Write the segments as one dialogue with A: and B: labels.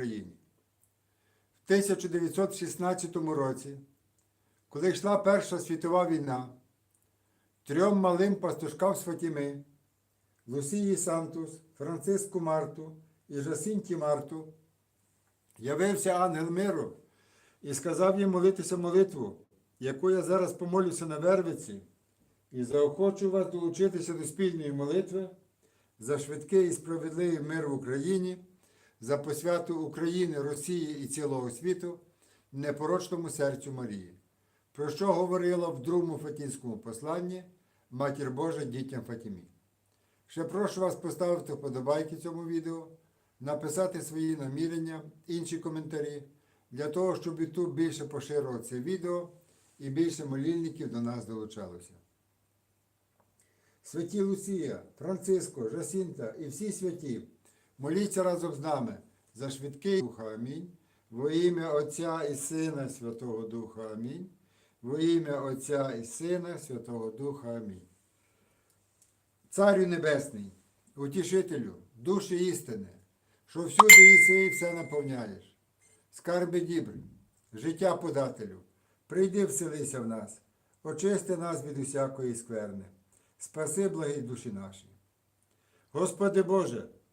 A: Україні. В 1916 році, коли йшла Перша світова війна, трьом малим пастушкам з Лусії Сантус, Франциску Марту і Жасинті Марту, явився ангел миру і сказав їм молитися молитву, яку я зараз помолюся на Вервиці, і заохочу вас долучитися до спільної молитви за швидкий і справедливий мир в Україні, за посвяту України, Росії і цілого світу, непорочному серцю Марії, про що говорила в другому Фатінському посланні Матір Божа дітям Фатімі. Ще прошу вас поставити вподобайки цьому відео, написати свої намірення, інші коментарі, для того, щоб YouTube більше поширював це відео і більше молільників до нас долучалося. Святі Лусія, Франциско, Жасінта і всі святі, моліться разом з нами. За швидкий Духа Амінь, во ім'я Отця і Сина Святого Духа Амінь, во ім'я Отця і Сина Святого Духа Амінь. Царю Небесний, утішителю, душі істини, що всюди єси і все наповняєш, скарби дібрі, життя подателю, прийди вселися в нас, очисти нас від усякої скверни, спаси благі душі наші. Господи Боже,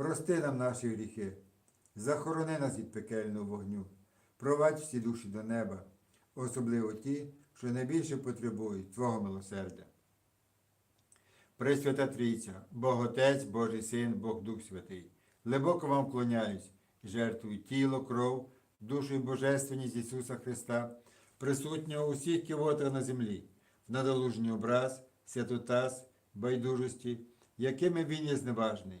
A: прости нам наші гріхи, захорони нас від пекельного вогню, провадь всі душі до неба, особливо ті, що найбільше потребують Твого милосердя. Пресвята Трійця, Бог Отець, Божий Син, Бог Дух Святий, глибоко вам вклоняюсь, жертвую тіло, кров, душу і божественність Ісуса Христа, присутнього у всіх кивотах на землі, в надолужній образ, святотас, байдужості, якими він є зневажний,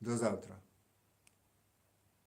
A: До завтра!